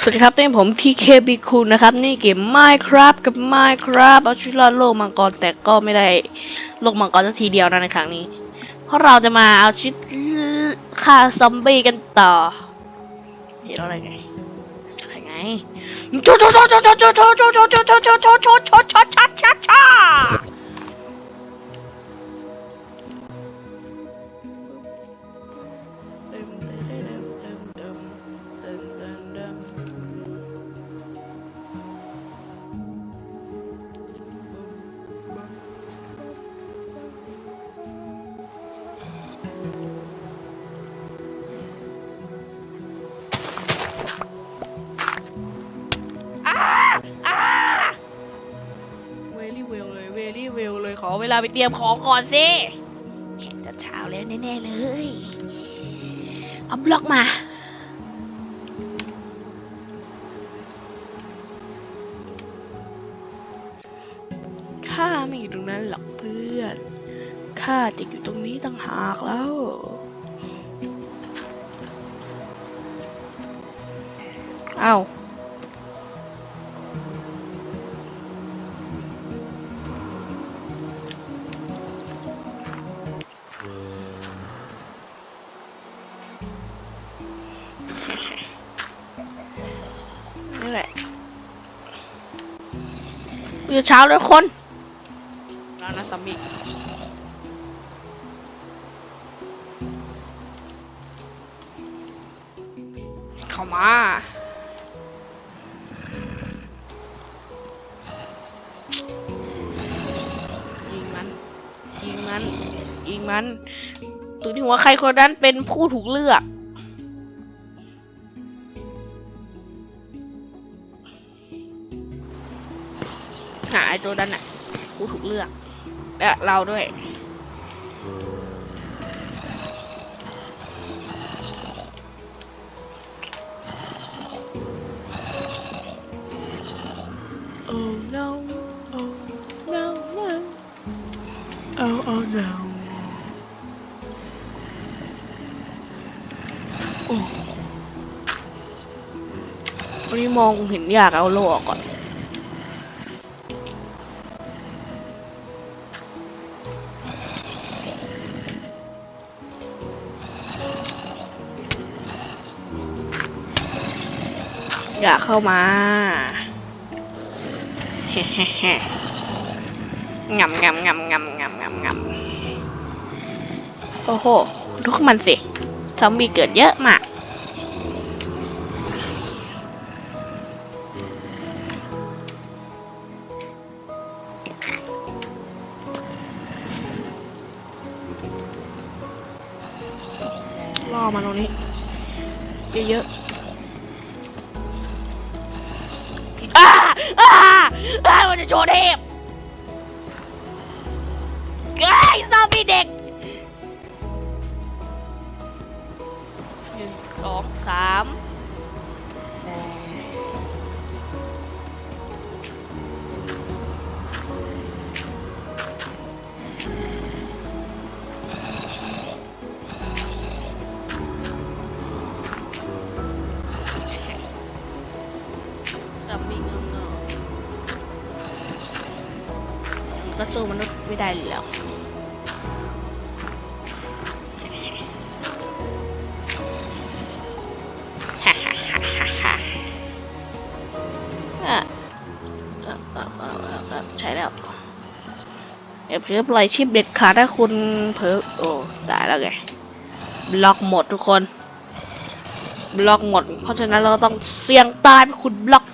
สวัสดีครับนี่ผม TKB คุณนะครับ นี่เกม Minecraft กับ Minecraft เอาชีวิตรอดโลกมังกรแต่ก็ไม่ได้โลกมังกรสักทีเดียวนะในครั้งนี้ เพราะเราจะมาเอาชีวิตฆ่าซอมบี้กันต่อเห็นอะไรไงอะไรไงโชโชโชโชโชโชโชโชโชโชโชโชโชโชโชโชชัดชัดชัเว เวลาไปเตรียมของก่อนสิเห็นจะเช้าแล้วแน่ๆเลยเอาบล็อกมาข้าไม่อยู่ตรงนั้นหรอกเพื่อนข้าจะอยู่ตรงนี้ต่างหากแล้วเอ้า มื้อเช้าด้วยคนแล้วนะสามีเข้ามายิงมันยิงมันยิงมันตัวที่หัวใครคนนั้นเป็นผู้ถูกเลือก ตัวนั้นน่ะกูถูกเลือกและเราด้วย Oh no Oh no no Oh oh no โอ้วันนี้มองเห็นอยากเอาโลออกก่อน กะเข้ามาเฮ้เฮ้เฮ้งำงำงำงำงำงำงำโอ้โห ดูขึ้นมันสิ ซอมบี้เกิดเยอะมาก cho đẹp. Cái zombie đẹp? Xóm khám zombie ngưng ngờ ก็สู้มนุษย์ไม่ได้แล้วฮ่าฮ่าฮ่าฮ่าอะอะอะอะอะอะใช้แล้วเดี๋ยวเพื่อปล่อยชิปเด็ดขาดถ้าคุณเพิ่โอ้ตายแล้วไงบล็อกหมดทุกคน บล็อกหมด เพราะฉะนั้นเราต้องเสี่ยงตายไปคุณบล็อก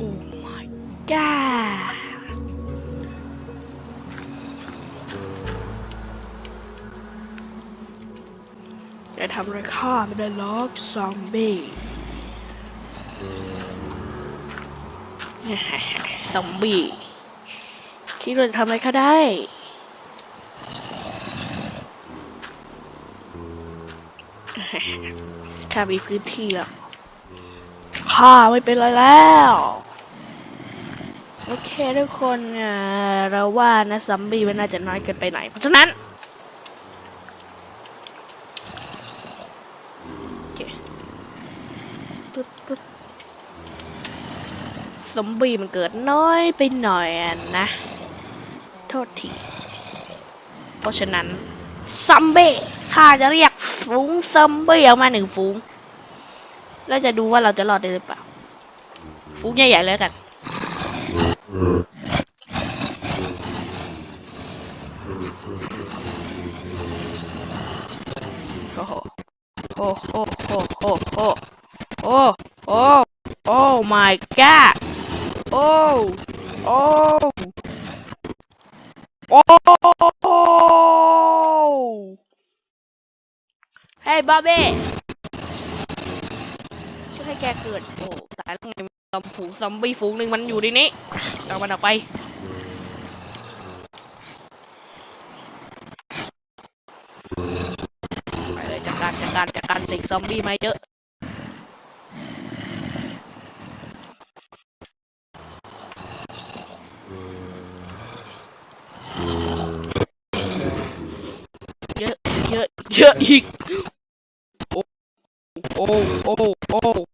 อ้ my god เดี๋ยวทำอะไรข้าไม่ได้ล็อกซอมบี้ซอมบี้คิดว่าจะทำอะไรข้าได้ข้ามีพื้นที่แล้ว ข้าไม่เป็นไรแล้ว โอเคทุกคนเอ่อเราว่านะซอมบี้มันน่าจะน้อยเกินไปไหน เพราะฉะนั้นโอเคปึ๊บปึ๊บซอมบี้มันเกิดน้อยไปหน่อยนะ โทษที เพราะฉะนั้นซอมบี้ข้าจะเรียกฝูงซอมบี้ออกมาหนึ่งฝูง แล้วจะดูว่าเราจะรอดได้หรือเปล่าฝูงใหญ่ๆเลยกัน โอ้โหโอ้โหโอ้โหโอ้โหโอ้โอ้โอ้ my god โอ้โอ้โอ้เฮ้ยบาเบ้ช่วย ให้แกเกิด โอ้ตายแล้วไงซอมผูซอมบี้ฝูงหนึ่งมันอยู่ในนี้เอามันออกไป ไปเลยจัดการจัดการจัดการสิ่งซอมบี้มาเยอะเยอะเยอะเยอะอีก โอ้ โอ้ โอ้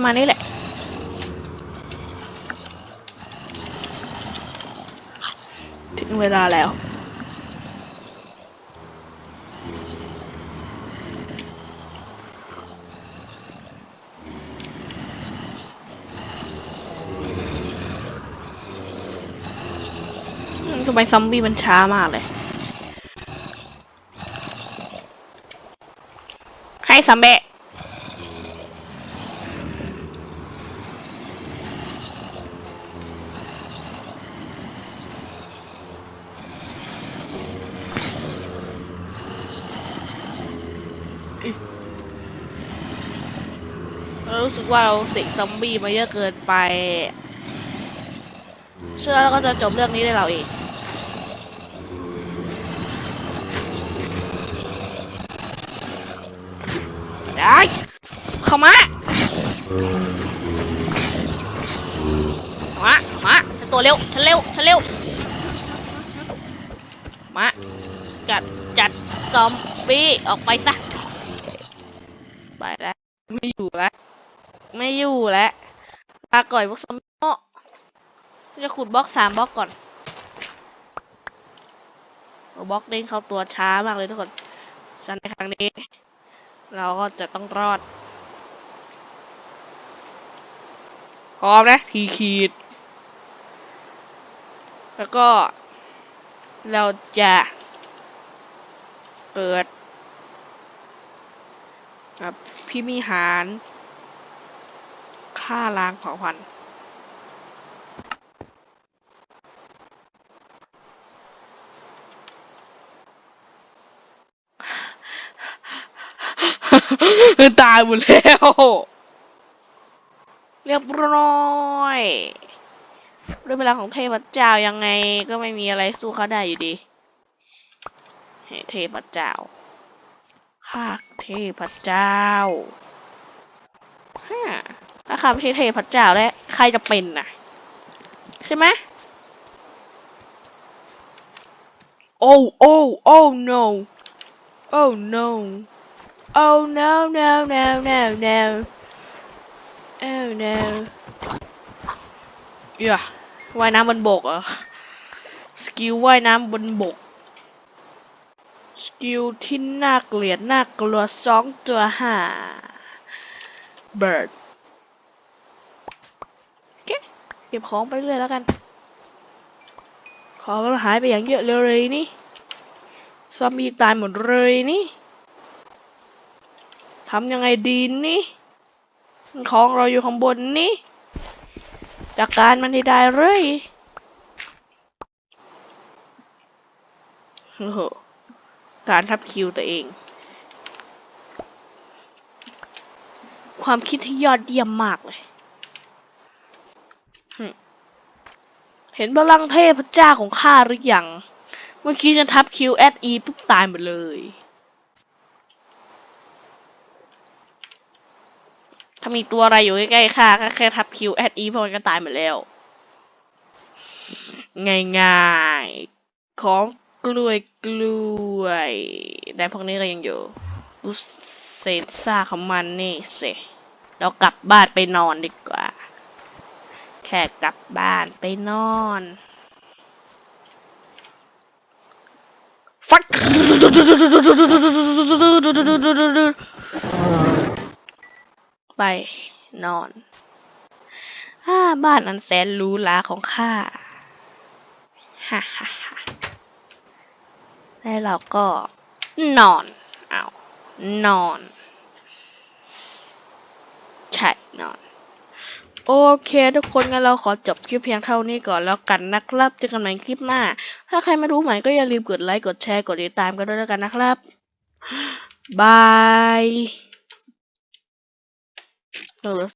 ประมาณนี้แหละ ถึงเวลาแล้วทำไมซอมบี้มันช้ามากเลย ให้ซัมเบะเรารู้สึก ว่าเราเสกซอมบี้มาเยอะเกินไป เชื่อแล้วก็จะจบเรื่องนี้ได้เราเองได้เข้ามามา มาฉันตัวเร็ว ฉันเร็ว ฉันเร็ว มา จัด จัด ซอมบี้ ออกไปซะ ไปแล้ว ไม่อยู่แล้ว ไม่อยู่แล้วลาก่อยพวกซอมบี้โง่จะขุดบล็อกสามบล็อกก่อนบล็อกเด้งเข้าตัวช้ามากเลยทุกคนฉันในครั้งนี้ เราก็จะต้องรอดพร้อมนะทีขีด แล้วก็ เราจะเกิดกับพี่มิหาร ฆ่าล้างเผ่าพันธุ์ตายหมดแล้ว เรียบร้อยด้วยพลังของเทพเจ้ายังไงก็ไม่มีอะไรสู้เขาได้อยู่ดีเทพเจ้าข้าเทพเจ้าฮะ ถ้าข้าไม่ใช่เทพเจ้าแล้วใครจะเป็นน่ะ ใช่ไหมโอ้โอ้โอ้ no oh no oh no no no no no oh no อย่าว่ายน้ำบนบกเหรอสกิลว่ายน้ำบนบกสกิลที่น่าเกลียดน่ากลัวสองตัวห้าเบิร์ดเก็บ เก็บของไปเรื่อยแล้วกัน ของก็หายไปอย่างเยอะเลยนี่ ซอมบี้ตายหมดเลยนี่ทำยังไงดีนี่ของเราอยู่ข้างบนนี่จัดกการมันให้ได้เลยโอ้โหการทับคิวตัวเอง ความคิดที่ยอดเยี่ยมมากเลย เห็นพลังเทพเจ้าของข้าหรือยัง เมื่อกี้ฉันทับคิวแอดอีปุ๊บตายหมดเลยถ้ามีตัวอะไรอยู่ใกล้ๆข้าก็แค่ทับคิวแอดอีพอมันก็ตายหมดแล้ว ง่ายๆ ของกล้วยกล้วยแต่พวกนี้ก็ยังอยู่ดูเศษซากของมันนี่สิเรากลับบ้านไปนอนดีกว่า แค่กลับบ้านไปนอนฟัดไปนอนอ่าบ้านอันแสนหรูหราของข้าฮ่าฮ่าฮ่าแล้วเราก็นอน เอานอน ใช่ นอน โอเคทุกคนงั้นเราขอจบคลิปเพียงเท่านี้ก่อนแล้วกันนะครับเจอกันใหม่คลิปหน้า ถ้าใครไม่รู้ใหม่ก็อย่าลืมกดไลค์กดแชร์กดติดตามกันด้วยแล้วกันนะครับบาย